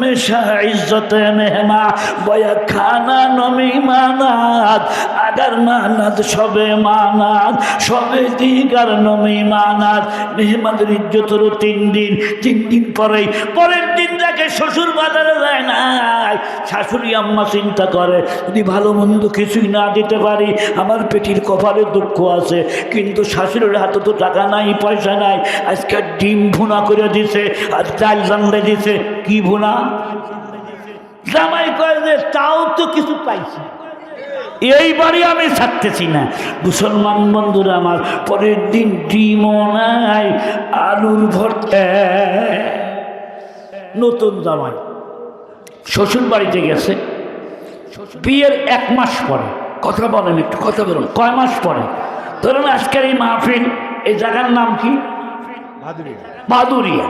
हमेशा इज्जत मेहमा बया खाना नमी मानात আগার মানাত সবে মানাত সবে দিগার নমি মানাত মেহমানের ইজ্জত হলো তিন দিন তিন দিন পরেই পরের দিন দেখে শ্বশুর বাজারে যায় নাই। শাশুড়ি আম্মা চিন্তা করে, যদি ভালো মন্দ কিছুই না দিতে পারি, আমার পেটির কপালে দুঃখ আছে। কিন্তু শাশুড়ির হাতে তো টাকা নাই, পয়সা নাই। আজকে ডিম ভুনা করে দিছে, আর চাল জানলে দিছে। কি ভুনা? জামাই কয় যে, তাও তো কিছু পাইছি। এই বাড়ি আমি ছাড়তেছি না। মুসলমান বন্ধুরা আমার, পরের দিন ডিমও নাই, আলুর ভর্তা। নতুন জামাই। শ্বশুর বাড়িতে গেছে। বিয়ের এক মাস পরে। কথা বলেন একটু কথা বলুন। কয় মাস পরে? ধরুন আজকের এই মাহফিল এই জায়গার নাম কি? মাদুরিয়া।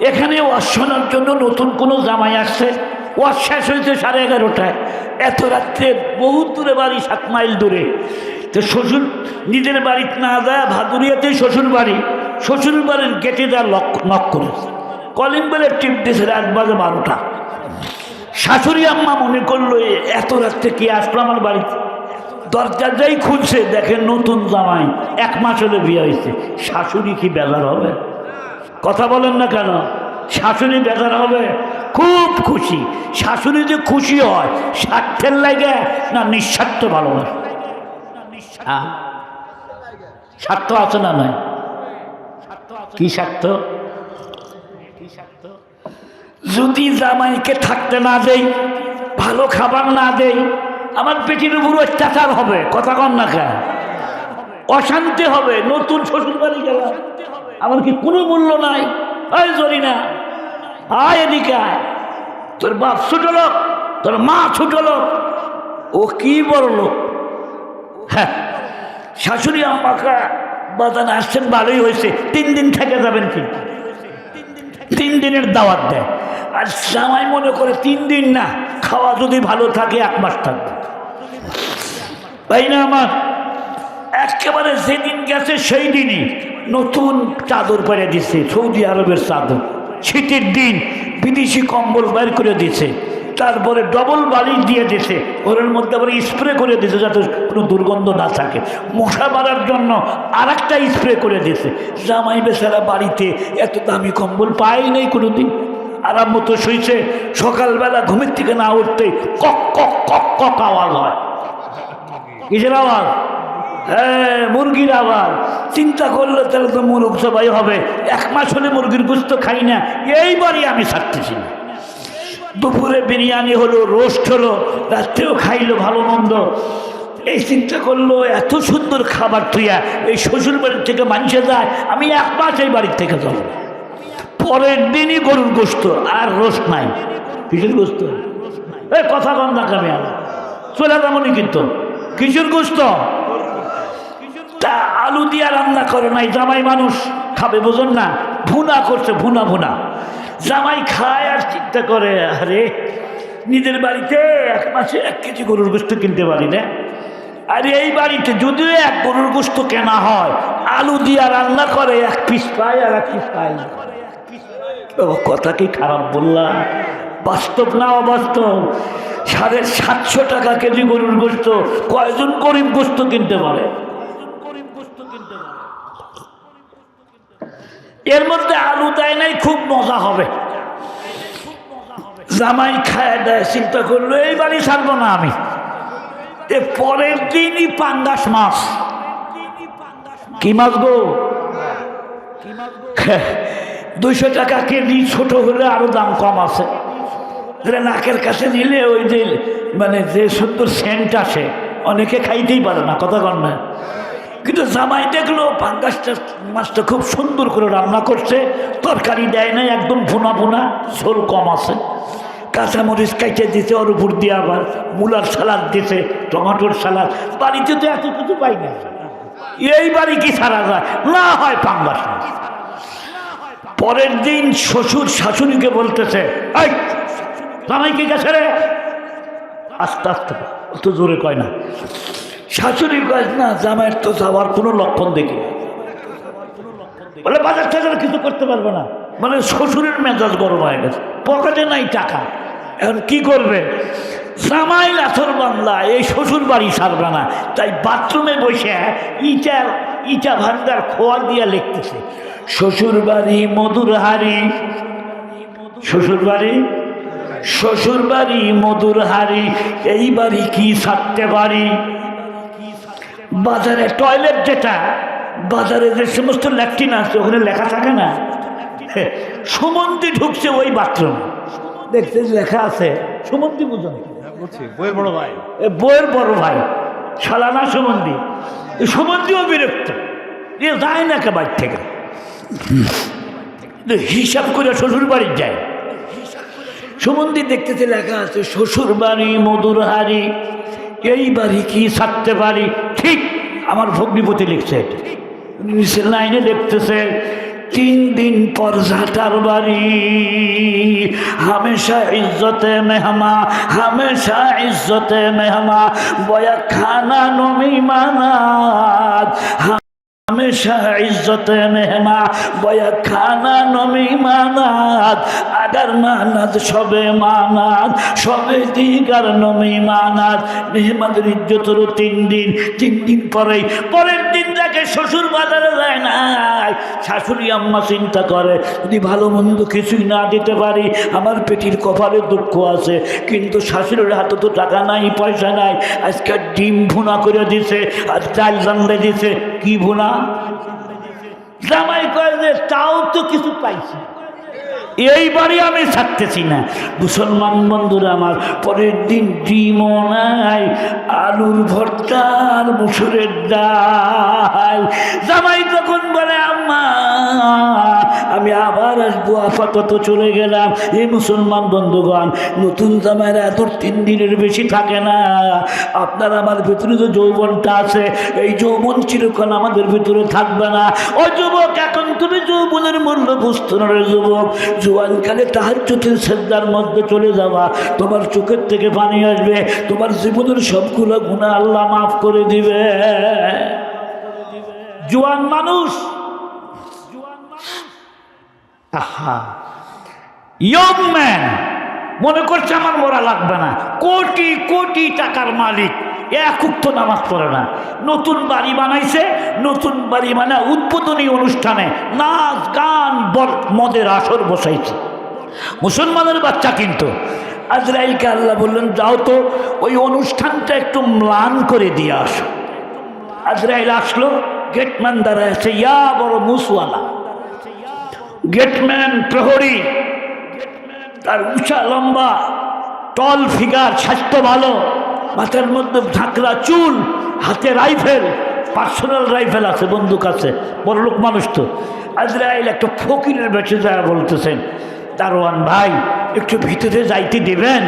এখানে ওয়াজ শোনার জন্য নতুন কোনো জামাই আসছে। ওয়াজ শেষ হয়েছে সাড়ে এগারোটায়। এত রাত্রে বহু দূরে বাড়ি সাত মাইল দূরে। তো শ্বশুর নিজের বাড়িতে না যায় ভাদুরিয়াতেই শ্বশুর বাড়ি। শ্বশুর বাড়ির গেটে দেওয়ার লক নক করেছে। কলিং বেলের টিপ দিয়েছে রাত বাজে বারোটা। শাশুড়ি আম্মা মনে করল এত রাত্রে কি আসলো আমার বাড়িতে দরজাটাই খুলছে, দেখে নতুন জামাই, এক মাস হলে বিয়ে হয়েছে। শাশুড়ি কি বেজার হবে? কথা বলেন না কেন? শাশুড়ি বেজার হবে? খুব খুশি। শাশুড়ি যে খুশি হয়, স্বার্থের লাগে না নিঃস্বার্থ ভালোবাসে? হ্যাঁ? স্বার্থ আছে না নয় কি স্বার্থ? যদি জামাইকে থাকতে না দেই, ভালো খাবার না দেই, আমার পেটির উপর অত্যাচার হবে, কথা কন না কেন? অশান্তি হবে, নতুন শ্বশুর বাড়ি গেলাম। আমার কি কোনো মূল্য নাই? ওই জরি না আয় এদিকে আয়। তোর বাপ ছোট লোক, তোর মা ছোট লোক, ও কি বড় লোক? হ্যাঁ শাশুড়ি আমাকে বাজান আসছেন, ভালোই হয়েছে। তিন দিন থেকে যাবেন কিন্তু। তিন দিনের দাওয়াত দেয়। আর জামাই মনে করে তিন দিন না, খাওয়া যদি ভালো থাকে, এক মাস থাকবে। তাই না আমার একেবারে যেদিন গেছে সেই দিনই নতুন চাদর পেরে দিছে, সৌদি আরবের চাদর। শীতের দিন বিদেশি কম্বল বের করে দিছে, তারপরে ডবল বালিশ দিয়ে দিছে ওর মধ্যে আবার স্প্রে করে দিছে যাতে কোনো দুর্গন্ধ না থাকে। মশা মারার জন্য আর স্প্রে করে দিছে। জামাই বেচারা বাড়িতে এত দামি কম্বল পাই নেই কোনো দিন আরাম মতো শুইছে, সকালবেলা ঘুমের থেকে না উঠতে কক কক কক কক আওয়াজ হয়। কিসের আওয়াজ? হ্যাঁ মুরগির আওয়াজ। চিন্তা করলে তাহলে তো মুরগ সবাই হবে। এক মাস হলে মুরগির গুস্ত খাই না, এইবারই আমি ছাড়তেছি না। দুপুরে বিরিয়ানি হলো, রোস্ট হলো, রাত্রেও খাইলো ভালো মন্দ। এই চিন্তা করল, এত সুন্দর খাবার তুইয়া, এই শ্বশুর বাড়ির থেকে মানুষে যায়, আমি এক মাস এই বাড়ির থেকে যাব পরের দিনই গরুর গোস্ত আর রোস্ট নাই। কিসের গোস্ত এই কথা কম কামে আমার চলে যাবনি কিন্তু। কিসের গোস্ত তা আলু দিয়া রান্না করে নাই, জামাই মানুষ খাবে, বোঝেন না? ভুনা করছে, ভুনা ভুনা। জামাই খায় আর চিন্তা করে, আরে, নিজের বাড়িতে এক মাসে এক কেজি গরুর গোস্ত কিনতে পারি না? আর এই বাড়িতে যদিও এক গরুর গোস্ত কেনা হয়, আলু দিয়া রান্না করে, এক পিস পাই আর এক পিস পাই বাবা, কথা কি খারাপ বললাম? বাস্তব না অবাস্তব? সাড়ে সাতশো টাকা কেজি গরুর গোস্ত কয়জন গরিব গোস্ত কিনতে পারে? এর মধ্যে আলু দেয় নাই খুব মজা হবে। জামাই খায় দেয় চিন্তা করল এই বাড়ি ছাড়বো না আমি। পরের দিনই পাঙ্গাস মাছ। কি মাছ গো? দুইশো টাকা কেজি ছোট হলে আরও দাম কম আছে। নাকের কাছে নিলে ওই যে মানে যে সুন্দর সেন্ট আসে, অনেকে খাইতেই পারে না, কথা কর না। কিন্তু জামাই দেখল পাঙ্গাসটা মাছটা খুব সুন্দর করে রান্না করছে, তরকারি দেয় না একদম ভুনা ভুনা, ঝোল কম আছে। কাঁচামরিচ কাইটে দিতে ওর উপর দিয়ে আবার মূলার সালাদ দিতে টমাটোর সালাদ। বাড়িতে তো এত কিছু পাই না। এই বাড়ি কি সারা যায়? না হয় পাঙ্গাস মাছ। পরের দিন শ্বশুর শাশুড়িকে বলতেছে, এই, জামাই কি গেছে রে? আস্তে আস্তে অত জোরে কয় না। শাশুড়ি কয়, না, জামাইয়ের তো যাওয়ার কোনো লক্ষণ দেখি। বলে, বাজার টাজার কিছু করতে পারবে না। মানে শ্বশুরের মেজাজ গরম হয়ে গেছে। পকেটে নাই টাকা। এখন কি করবে? সামাইল আথর বাংলা, এই শ্বশুর বাড়ি সারবে না। তাই বাথরুমে বসে ইটা ইটা ভান্ডার খোয়া দিয়া লিখতেছে। শ্বশুর বাড়ি মধুর হাড়ি শ্বশুর বাড়ি শ্বশুর বাড়ি মধুর হাড়ি এই বাড়ি কি ছাড়তে পারি বাজারে টয়লেট যেটা বাজারে যে সমস্ত ল্যাট্রিন আছে ওখানে লেখা থাকে না? সুমন্তি ঢুকছে ওই বাথরুম। দেখতে লেখা আছে সুমন্তি বুঝো বুঝছি বইয়ের বড় ভাই। এ বইয়ের বড় ভাই সালানা সুমন্দি এই সুমন্দিও বিরক্ত। এ যায় না কে বাড়ি থেকে? হিসাব করে শ্বশুর বাড়ির যায় সুমন্দির দেখতেছে লেখা আছে, শ্বশুর বাড়ি মধুর হাড়ি, এই বাড়ি কি ছাড়তে পারি ঠিক আমার ভগ্নিপতি লিখছে। নিচের লাইনে দেখতেছে তিন দিন পর ঝাঁটার বাড়ি, হামেশা ইজ্জতে মেহমা, হামেশা ইজ্জতে মেহমা, বয়া খানা নমি মানাত हमेशा इज्जत मेहमा बया खाना नमी मानात अगर मानात सबे मानात सबे দিগার নমি মানাত মেহমানদের ইজ্জত হলো তিন দিন তিন দিন পরেই পরের দিন যাকে শ্বশুর বাজারে যায় না শাশুড়ি আম্মা চিন্তা করে, যদি ভালো মন্দ কিছুই না দিতে পারি, আমার পেটির কপালে দুঃখ আছে। কিন্তু শাশুড়ির হাতে তো টাকা নাই, পয়সা নাই। আজকে ডিম ভুনা করে দিছে, আর চাল জানলে দিছে। কি ভুনা? জামাই করে তাও তো কিছু পাইছি এইবারই আমি থাকতেছি না। মুসলমান বন্ধুরা আমার, পরের দিন ডিমও নাই, আলুর ভর্তা আর মুসুরের ডাল। জামাই তখন বলে আমি আবার আসব, আপাতত চলে গেলাম। এই মুসলমান বন্ধুগণ, নতুন জামাইরা এত তিন দিনের বেশি থাকে না। আপনার আমার ভিতরে যে যৌবনটা আছে, এই যৌবন চিরক্ষণ আমাদের ভিতরে থাকবে না। ও যুবক, এখন তুমি যৌবনের মূল্য বুঝতে না যুবক। জোয়ানকালে তাহার চোখের শ্রদ্ধার মধ্যে চলে যাওয়া, তোমার চোখের থেকে পানি আসবে, তোমার জীবনের সবগুলো গুণা আল্লাহ মাফ করে দিবে। জোয়ান মানুষ আহা। ইয়ং ম্যান মনে করছে আমার মরা লাগবে না। কোটি কোটি টাকার মালিক। এক উক্ত নামাজ পড়ে না। নতুন বাড়ি বানাইছে, নতুন বাড়ি মানে উদ্বোধনী অনুষ্ঠানে নাচ, গান, বল, মদের আসর বসাইছে। মুসলমানের বাচ্চা কিন্তু। আজরাইলকে আল্লাহ বললেন, যাও তো, ওই অনুষ্ঠানটা একটু ম্লান করে দিয়ে আসো। আজরাইল আসলো, গেটম্যান দাঁড়ায় আছে ইয়া বড় মুসওয়ালা। গেটম্যান প্রহরী। তার উঁচা, লম্বা টল ফিগার স্বাস্থ্য ভালো, মাথার মধ্যে ঝাঁকড়া চুল, হাতে রাইফেল পার্সোনাল রাইফেল আছে, বন্দুক আছে, বড়লোক মানুষ তো। আজরাইল একটা ফকিরের বেঁচে যারা বলতেছেন, দারোয়ান ভাই, একটু ভিতরে যাইতে দেবেন?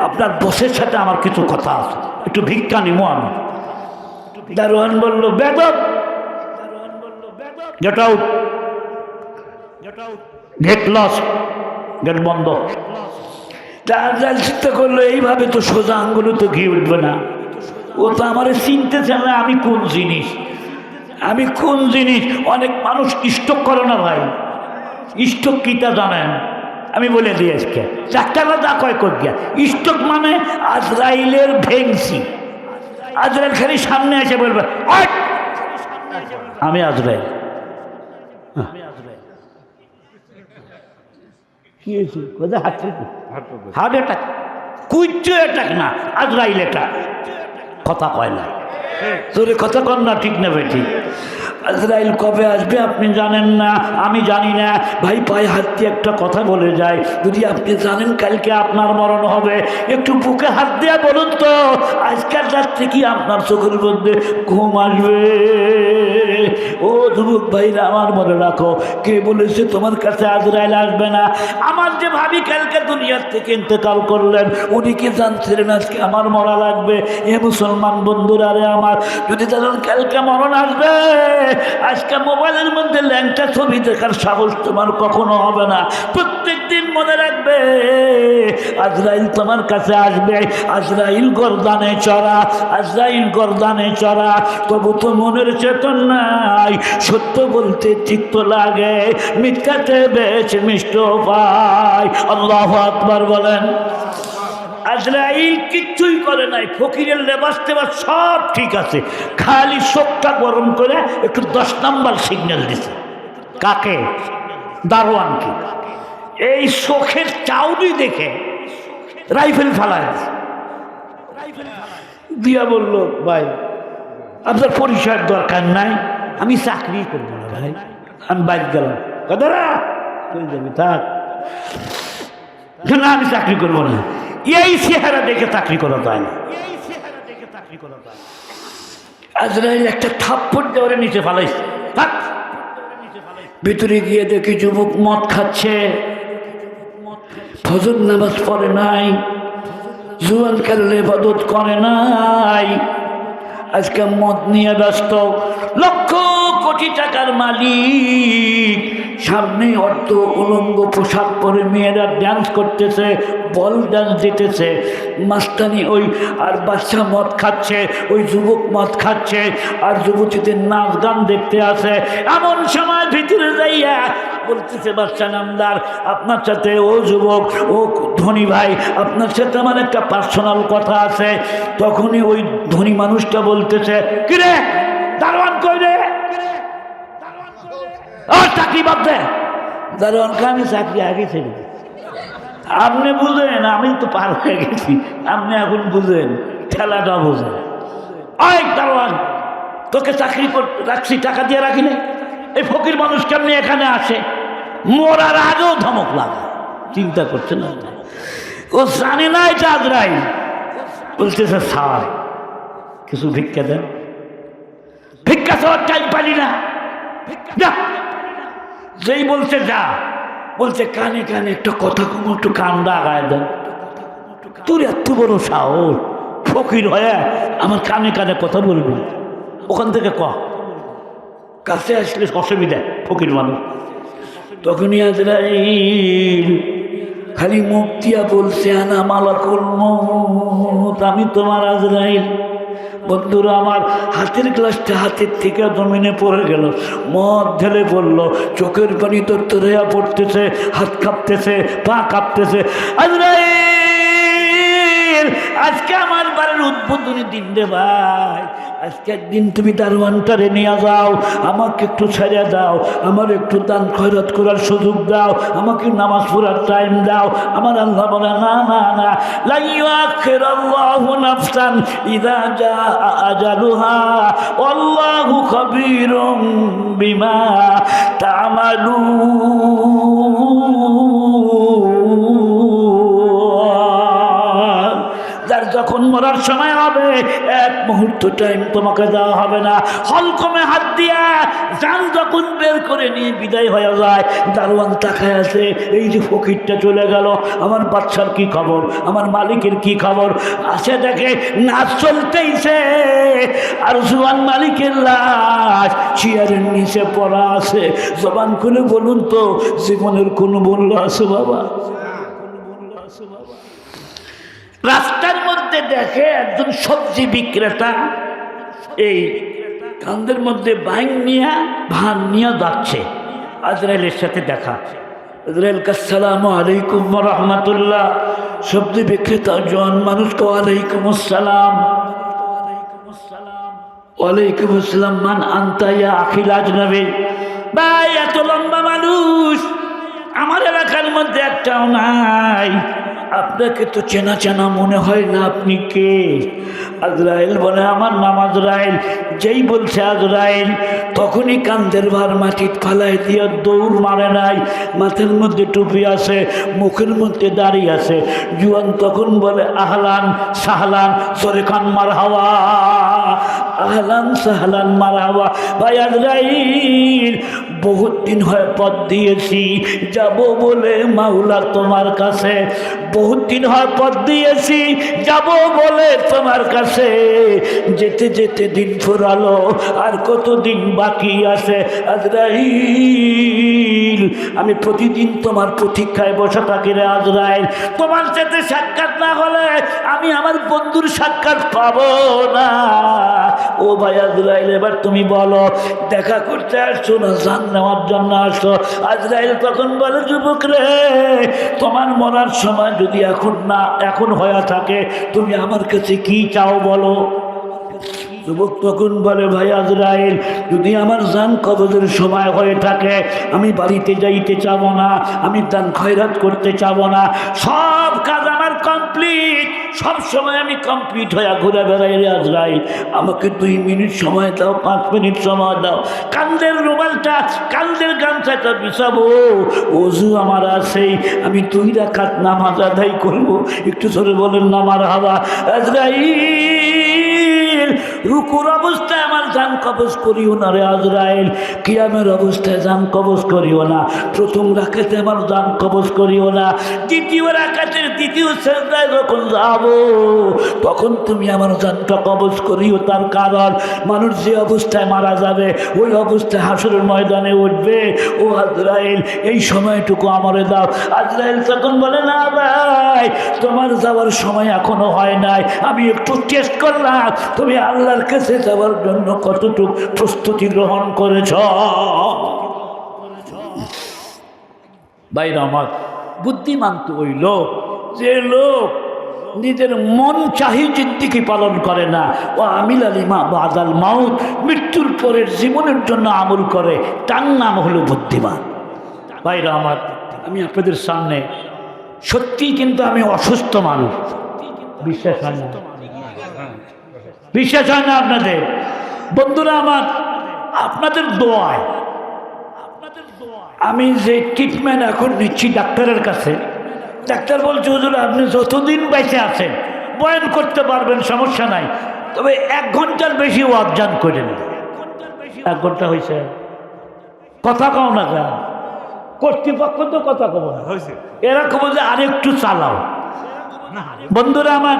আপনার বসের সাথে আমার কিছু কথা আছে। একটু ভিক্ষা নিবো আমি। দারোয়ান বলল বেদব get out get lost gate বন্ধ. রাজাল চিন্তা করল, এইভাবে তো সোজা আঙ্গুলে তো ঘি উঠবে না। ও তো আমার চিনতে চায় না আমি কোন জিনিস। আমি কোন জিনিস? অনেক মানুষ স্টক করে না ভাই। স্টক কিটা জানেন? আমি বলে দিই আজকে। ডাক্তাররা যা কয় কর গিয়া স্টক মানে আজরাইলের ভেংসি আজরাইল খালি সামনে এসে বলবে আমি আজরাইল হ্যাঁ। কি হয়েছে? কোথায় হার্ট হার্ট অ্যাটাক? কুইচ অ্যাটাক না আজরাইল অ্যাটাক। কথা কয় না। তোর কথা কর না ঠিক না বেটি। আজরাইল কবে আসবে আপনি জানেন না, আমি জানি না। ভাই, পায়ে হাত দিয়ে একটা কথা বলে যায়। যদি আপনি জানেন কালকে আপনার মরণ হবে, একটু বুকে হাত দিয়ে বলুন তো, আজকাল রাত্রে কি আপনার চোখের মধ্যে ঘুম আসবে? ও যুবক ভাইরা, আমার মনে রাখো, কে বলেছে তোমার কাছে আজরাইল আসবে না? আমার যে ভাবি কালকে দুনিয়ার থেকে ইন্তেকাল করলেন, উনি কি জানছিলেন আজকে আমার মরা লাগবে? এ মুসলমান বন্ধুরা রে আমার, যদি জানেন কালকে মরণ আসবে আজকে মোবাইলের মধ্যে ল্যাংটা ছবি দেখার সাহস তোমার কখনো হবে না। প্রত্যেক দিন মনে রাখবে, আজরাইল তোমার কাছে আসবে, আজরাইল গরদানে চড়া, আজরাইল গরদানে চড়া। তবু তো মনের চেতন নাই, সত্য বলতে চিত্ত লাগে, মিথ্যাতে বেশ মিষ্ট পায় আল্লাহ আকবার বলেন। আজরাইল কিচ্ছুই করে নাই, ফকিরের লেবাস টেবাস সব ঠিক আছে। খালি চোখটা গরম করে একটু দশ নাম্বার সিগন্যাল দিছে। কাকে? দারোয়ানকে। এই চোখের চাউনি দেখে রাইফেল ফেলায় দিয়া বলল, ভাই, আপনার পরিচয়ের দরকার নাই, আমি চাকরি করব না ভাই, আমি বাইক গেলাম। কথারা যাবি, থাক। না, আমি চাকরি করব না। এই চেহারা দেখে চাকরি করা যায় না। আজরাইল একটা থাপ্পড় দেওয়ারে নিচে ফালাইছে। থাক। ভিতরে গিয়ে দেখি যুবক মদ খাচ্ছে। ফজর নামাজ পড়ে নাই। জুয়ান খেললে ইবাদত করে নাই। আজকে মদ নিয়ে ব্যস্ত। লক্ষ কোটি টাকার মালিক। সামনে অর্থ উলঙ্গ পোশাক পরে মেয়েরা ড্যান্স করতেছে বল ড্যান্স দিতেছে। মাস্তানি ওই আর বাচ্চা মদ খাচ্ছে, ওই যুবক মদ খাচ্ছে, আর যুবতীদের নাচ গান দেখতে আসে। এমন সময় ভিতরে যাইয়া বলতেছে, বাচ্চা নামদার, আপনার সাথে ও যুবক, ও ধনী ভাই, আপনার সাথে আমার একটা পার্সোনাল কথা আছে। তখনই ওই ধনী মানুষটা বলতেছে, কিরে, দারোয়ান কই রে? চাকরি বাদ দে দারোয়ানকে আমি চাকরি আগে ছেড়ে দিই আপনি বুঝেন, আমি তো পার হয়ে গেছি। আপনি এখন বুঝেন, ঠেলাটা বোঝেন। ওই দারোয়ান, তোকে চাকরি কর রাখছি, টাকা দিয়ে রাখি নাই। এই ফকির মানুষ কেমনি এখানে আসে? মরার আগেও ধমক লাগা। চিন্তা করছে না? ও জানে না এটা আজরাই বলতেছে, স্যার, কিছু ভিক্ষা দেন। ভিক্ষা চাওয়ার টাইম পারি না। যা। যেই বলছে যা, বলছে কানে কানে একটা কথা কম, একটু কান্দা আগায় দেন তোর এত বড় সাহস, ফকির হয়ে আমার কানে কানে কথা বলবি। ওখান থেকে ক, কাছে আসলে অসুবিধা, ফকির মানুষ। তখনই খালি মুখ দিয়া বলছে, আনা মালাকুল মৌত আমি তোমার আজরাইল। বন্ধুরা, আমার হাতের গ্লাসটা হাতের থেকে জমিনে পড়ে গেল। মদ ঢেলে পড়ল। চোখের পানি তোর তোরা পড়তেছে, হাত কাঁপতেছে, পা কাঁপতেছে। আজকে আমার বাড়ির উদ্বোধনী দিন রে ভাই। আজকে একদিন তুমি দারোয়ানটারে নিয়ে যাও, আমাকে একটু ছেড়ে দাও, আমার একটু দান খয়রত করার সুযোগ দাও, আমাকে নামাজ পড়ার টাইম দাও, আমার আল্লাহ বলে, না না না নাফসান খাবীরুম বিমা তা'মালুন। মরার সময় হবে। এক মুহূর্ত টাইম তোমাকে দেওয়া হবে না। হলকমে হাত দিয়া যান যখন বের করে নিয়ে বিদায় হয়ে যায়, দারোয়ান তাকায় আছে, এই যে ফকিরটা চলে গেল। আমার বাচ্চার কি খবর? আমার মালিকের কি খবর? আসে দেখে নাচ চলতেইছে। আর জোয়ান মালিকের লাশ চেয়ারের নিচে পড়া আছে। জবান খুলে বলুন তো, জীবনের কোনো মূল্য আছে বাবা? রাস্তার মধ্যে দেখে একজন সবজি বিক্রেতা, এই কান্দের মধ্যে বাইন নিয়ে, ভান নিয়ে যাচ্ছে। আজরাইলের সাথে দেখা। আজরাইল কাসালাম আলাইকুম রহমতুল্লাহ। সবজি বিক্রেতা জন মানুষকে ওয়ালাইকুম আসসালাম। ওয়ালাইকুম আসসালাম, মান আন্তাইয়া আখিল আজনবী? ভাই, এত লম্বা মানুষ। আমার এলাকার মধ্যে একটাও নাই। আপনাকে তো চেনা চেনা মনে হয় না আপনি কে? আজরাইল বলে, আমার নাম আজরাইল। যেই বলছে আজরাইল, তখনই কান্দের ভার মাটির ফালাই দিয়ে দৌড় মারে নাই। মাথার মধ্যে টুপি আছে, মুখের মধ্যে দাঁড়িয়ে আছে। জুয়ান তখন বলে, আহলান সাহলান সরে খান মার হাওয়া। আহলান সাহলান মার হাওয়া। ভাই আজরাইল বহুত দিন হয় পথ দিয়েছি। যাব বলে মাওলা তোমার কাছে। বহুত দিন হয় পথ দিয়েছি, যাব বলে তোমার কাছে। যেতে যেতে দিন ফুরালো, আর কত দিন বাকি আছে আজরাইল? আমি প্রতিদিন তোমার প্রতীক্ষায় বসে থাকি রে আজরাইল। তোমার সাথে সাক্ষাৎ না হলে আমি আমার বন্ধুর সাক্ষাৎ পাবো না। ও ভাই আজরাইল, এবার তুমি বলো, দেখা করতে আসছো না, জান নেওয়ার জন্য আসছো? আজরাইল তখন বলে, যুবক রে, তোমার মরার সময় যদি এখন না, এখন হয়ে থাকে। তুমি আমার কাছে কি চাও বলো? যুবক তখন বলে, ভাই আজরাইল, যদি আমার জান কবজের সময় হয়ে থাকে, আমি বাড়িতে যাইতে চাব না, আমি দান খয়রাত করতে চাব না। সব কাজ আমার কমপ্লিট। সব সময় আমি কমপ্লিট হয়ে ঘুরে বেড়াই রে আজরাইল। আমাকে দুই মিনিট সময় দাও, পাঁচ মিনিট সময় দাও। কান্দের রুমালটা, কান্দের গামছাটা বিছাবো অজু আমার আছেই আমি দুই রাখাত নামাজ আদায় করব। একটু সরে বলেন নামার হাওয়া আজরাইল। রুকুর অবস্থায় আমার জান কবজ করিও না রে আজরাইল। কিয়ামের অবস্থায় জান কবজ করিও না। প্রথম রাখাতে আমার জান কবজ করিও না। দ্বিতীয় রাখাতের দ্বিতীয় শ্রেণায় যখন যাব, তখন তুমি আমার জানটা কবজ করিও তার কারণ, মানুষ যে অবস্থায় মারা যাবে, ওই অবস্থায় হাসরের ময়দানে উঠবে। ও আজরাইল, এই সময়টুকু আমারে দাও। আজরাইল তখন বলে, না ভাই, তোমার যাওয়ার সময় এখনও হয় নাই। আমি একটু টেস্ট করলাম। তুমি আল্লাহর কাছে যাওয়ার জন্য কতটুকু প্রস্তুতি গ্রহণ করেছ? বাইরে আমার, বুদ্ধিমান তো ওই লোক, যে লোক নিজের মন চাহি জিদ্দিকে পালন করে না। ও আমিল আলিমা বাদাল মাউত মৃত্যুর পরের জীবনের জন্য আমল করে, তার নাম হলো বুদ্ধিমান। বাইরে আমার, আমি আপনাদের সামনে সত্যি কিন্তু আমি অসুস্থ মানুষ। বিশ্বাস হয় না। বিশ্বাস হয় না আপনাদের? বন্ধুরা আমার আপনাদের দোয়ায় আমি যে ট্রিটমেন্ট এখন নিচ্ছি ডাক্তারের কাছে ডাক্তার বলছে হুজুর আপনি যতদিন বেঁচে আছেন বয়ান করতে পারবেন সমস্যা নাই। তবে এক ঘণ্টার বেশি অজ্ঞান করেন এক ঘণ্টা হয়েছে কথা কও না কেন? কর্তৃপক্ষ তো কথা কব না। এরা কব যে আরেকটু চালাও। বন্ধুরা আমার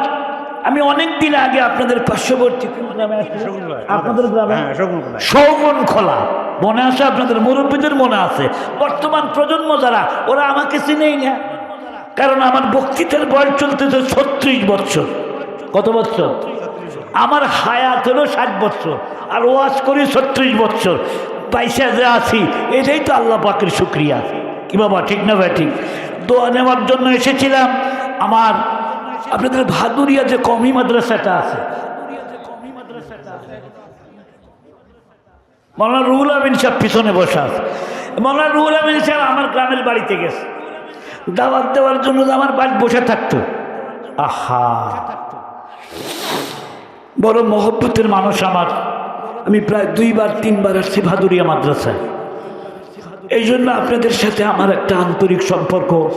আমি অনেক দিন আগে আপনাদের পার্শ্ববর্তী? আপনাদের গ্রামে? সৌমন খোলা। মনে আছে আপনাদের মুরব্বীদের মনে আছে? বর্তমান প্রজন্ম যারা ওরা আমাকে চিনেই না। কারণ আমার বক্তৃতার বয়স চলতেছে ছত্রিশ বছর। কত বছর? আমার হায়াত হলো ষাট বছর আর ওয়াজ করি ছত্রিশ বছর। পয়সা যে আছি এটাই তো আল্লাহ পাকের শুক্রিয়া। কি বাবা ঠিক না ভাই ঠিক? দোয়া নেওয়ার জন্য এসেছিলাম। আমার আপনাদের ভাদুরিয়া যে কমি মাদ্রাসাটা আছে। মৌলানা রুহুল আমিন সাহেব পিছনে বসে আছে। মৌলানা রুহুল আমিন সাহেব আমার গ্রামের বাড়িতে গেছে। দাওয়াত দেওয়ার জন্য আমার বাড়ি বসে থাকতো। আহা। বড় মহব্বতের মানুষ আমার। আমি প্রায় দুইবার, তিনবার আসছি ভাদুরিয়া মাদ্রাসায়। এই জন্য আপনাদের সাথে আমার একটা আন্তরিক সম্পর্ক।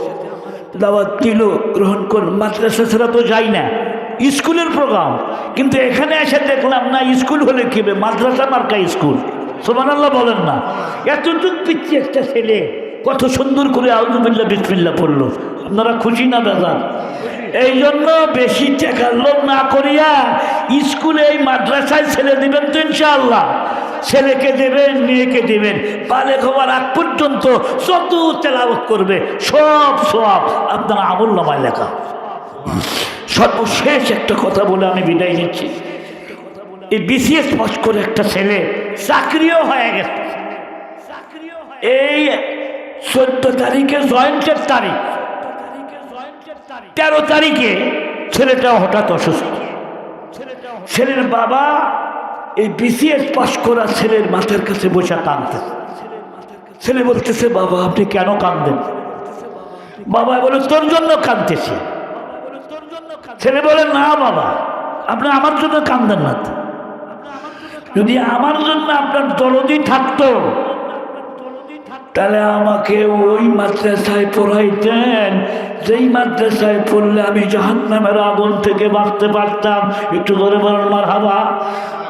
দাওয়াত দিল, গ্রহণ কর, মাদ্রাসা ছাড়া তো যাই না। স্কুলের প্রোগ্রাম কিন্তু এখানে এসে দেখলাম, না, স্কুল হলে কি? মাদ্রাসা মার্কা স্কুল। সোমান আল্লাহ বলেন না। এতটুক পিচ্ছি একটা ছেলে, কত সুন্দর করে আউজুবিল্লা বিসমিল্লা পড়ল। আপনারা খুশি না দাদা এই জন্য বেশি টাকার লোক না করিয়া স্কুলে এই মাদ্রাসায় ছেলে দিবেন তো ইনশাআল্লাহ। ছেলেকে দেবেন, মেয়েকে দেবেন। পালে হওয়ার আগ পর্যন্ত যত তেলাবত করবে, সব সব আপনার আমল নামায় লেখা। সর্বশেষ একটা কথা বলে আমি বিদায় নিচ্ছি। এই বিসিএস পাস করে একটা ছেলে চাকরিও হয়ে গেছে। এই চোদ্দ তারিখে জয়েন্টের তারিখ। তেরো তারিখে ছেলেটা হঠাৎ অসুস্থ। ছেলের বাবা এই বিসিএস পাস করা ছেলের মাথার কাছে বসে কাঁদতে। ছেলে বলতেছে, বাবা, আপনি কেন কাঁদবেন? বাবা বলে, তোর জন্য কাঁদতেছি। ছেলে বলে, না বাবা, আপনি আমার জন্য কান্দেন না। যদি আমার জন্য আপনার দরদি থাকতো তাহলে আমাকে ওই মাদ্রাসায় পড়াইতেন। যেই মাদ্রাসায় পড়লে আমি জাহান নামের আগুন থেকে বাঁচতে পারতাম। একটু করে বলেন মার হাবা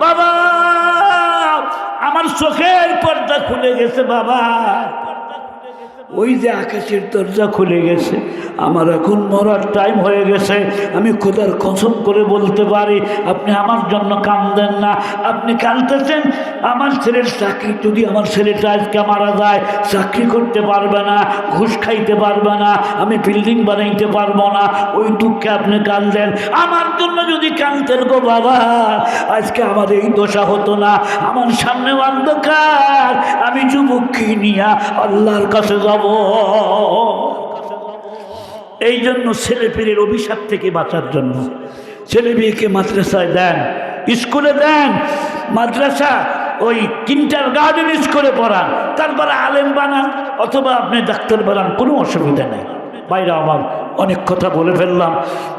বাবা, আমার চোখের পর্দা খুলে গেছে, বাবা। ওই যে আকাশের দরজা খুলে গেছে। আমার এখন মরার টাইম হয়ে গেছে। আমি খোদার কসম করে বলতে পারি, আপনি আমার জন্য কান্দেন না। আপনি কাঁদতেছেন, আমার ছেলের চাকরি, যদি আমার ছেলেটা আজকে মারা যায়, চাকরি করতে পারবে না, ঘুষ খাইতে পারবে না, আমি বিল্ডিং বানাইতে পারব না, ওই দুঃখে আপনি কান্দেন আমার জন্য যদি কাঁদতেন গো বাবা, আজকে আমার এই দশা হতো না। আমার সামনে অন্ধকার। আমি যুবককে নিয়ে আল্লাহর কাছে যাব এই জন্য ছেলে পেলের অভিশাপ থেকে বাঁচার জন্য ছেলে মেয়েকে মাদ্রাসায় দেন, স্কুলে দেন, মাদ্রাসা ওই কিন্টার গার্ডেন স্কুলে পড়ান, তারপরে আলেম বানান, অথবা আপনি ডাক্তার বানান, কোনো অসুবিধা নেই। বাইরে আমার অনেক কথা বলে ফেললাম।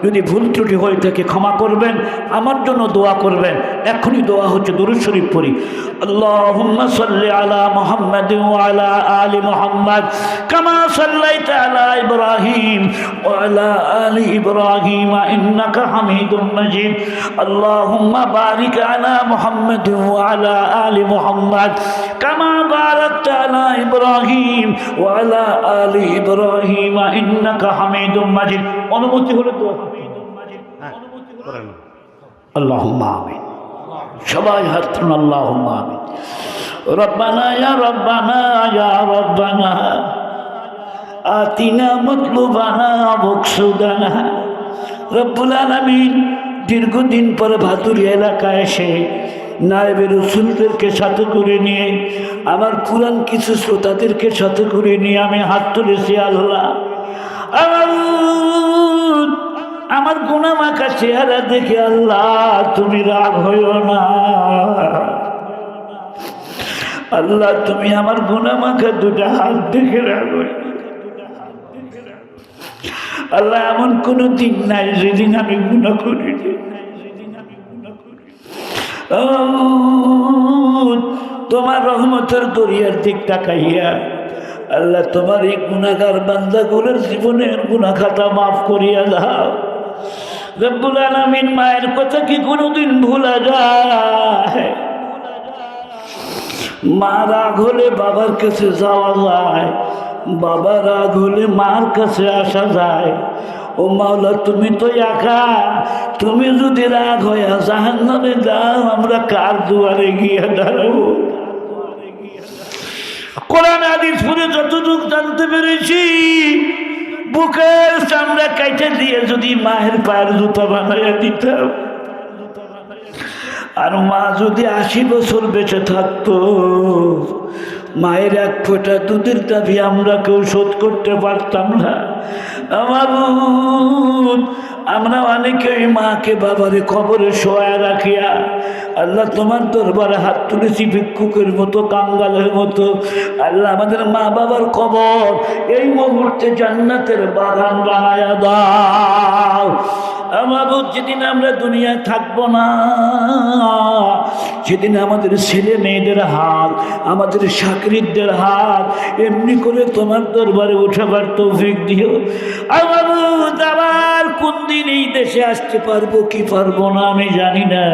যদি ভুল ত্রুটি হয়ে থাকে ক্ষমা করবেন, আমার জন্য দোয়া করবেন। এখনই দোয়া হচ্ছে দুরুদ শরীফ পড়ি। আল্লাহুম্মা সাল্লি আলা আলা কামা ইব্রাহিম ওয়া আলা ইব্রাহিম ইন্নাকা হামিদুম মাজিদ। আল্লাহুম্মা বারিক আলা আলা কামা আলা ইব্রাহিম ওয়া আলি ইব্রাহিম ইন্নাকা হামিদুম অনুমতি হলে তো আল্লাহ সবাই হাত আল্লাহ রব্বানা ইয়া রব্বানা ইয়া রব্বানা। আতিনা মতলুবানা বকসুদানা। রব্বুল আলামিন দীর্ঘদিন পরে ভাতুরি এলাকায় এসে নায়বের রসুলদেরকে সাথে করে নিয়ে আমার পুরান কিছু শ্রোতাদেরকে সাথে করে নিয়ে আমি হাত তুলেছি আল্লাহ। আল্লাহ আমার আমার গুণামাখা চেহারা দেখে আল্লাহ, তুমি রাগ হইও না। আল্লাহ, তুমি আমার গুণামাখা দুটা হাত দেখে রাগ। আল্লাহ, এমন কোনো দিন নাই যেদিন আমি গুণা করি। তোমার রহমতের দরিয়ার দিক তাকাইয়া আল্লাহ, তোমার এই গুণাগার বান্দাগুলোর জীবনের গুণা খাতা মাফ করিয়া দাও। রব্বুল আলামিন মায়ের কথা কি কোনোদিন ভুলা যায়? মা রাগ হলে বাবার কাছে যাওয়া যায়, বাবা রাগ হলে মার কাছে আসা যায়। ও মাওলা, তুমি তো একা, তুমি যদি রাগ হইয়া জাহান্নামে যাও, আমরা কার দুয়ারে গিয়ে দাঁড়াবো? কোরআন আদিস যতটুকু জানতে পেরেছি বুকের চামড়া কাইটে দিয়ে যদি মায়ের পায়ের জুতা বানাইয়া দিতাম। আর মা যদি আশি বছর বেঁচে থাকতো মায়ের এক ফোঁটা দুধের দাবি আমরা কেউ শোধ করতে পারতাম না। আমার আমরা অনেকে ওই মাকে বাবারে খবরে শোয়া রাখিয়া আল্লাহ তোমার দরবারে হাত তুলেছি ভিক্ষুকের মতো, কাঙ্গালের মতো। আল্লাহ আমাদের মা বাবার খবর এই মুহূর্তে জান্নাতের বাগান বানায়া দাও। আমার বোন, যেদিন আমরা দুনিয়ায় থাকব না সেদিন আমাদের ছেলে মেয়েদের হাত আমাদের সাকরিদদের হাত এমনি করে তোমার দরবারে উঠাবার তৌফিক দিও। আমার বোন, আবার কোন দিন এই দেশে আসতে পারব কি পারব না আমি জানি না।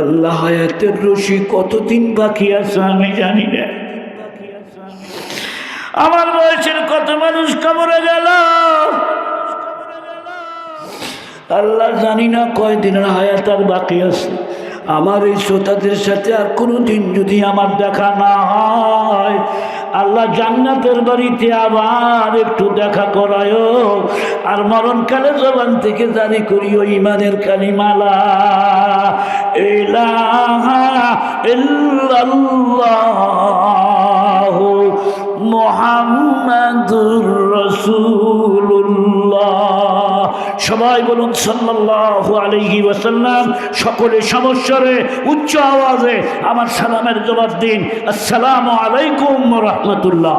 আল্লাহ হায়াতের রশি কতদিন বাকি আছে আমি জানি না। আমার বয়সের কত মানুষ কবরে গেল? আল্লাহ জানি না কয়দিনের হায়াত আর বাকি আছে। আমার এই শ্রোতাদের সাথে আর কোনো দিন যদি আমার দেখা না হয়, আল্লাহ জান্নাতের বাড়িতে আবার একটু দেখা করায়। আর মরণকালে জবান থেকে জারি করিও ইমানের কালিমালা। ইলাহা ইল্লাল্লাহ মোহাম্মদুর রসুল্লাহ সবাই বলুন সাল্লাহ আলাইহি ওয়াসাল্লাম, সকলে সমস্যারে উচ্চ আওয়াজে আমার সালামের জবাব দিন। আসসালামু আলাইকুম রহমতুল্লাহ।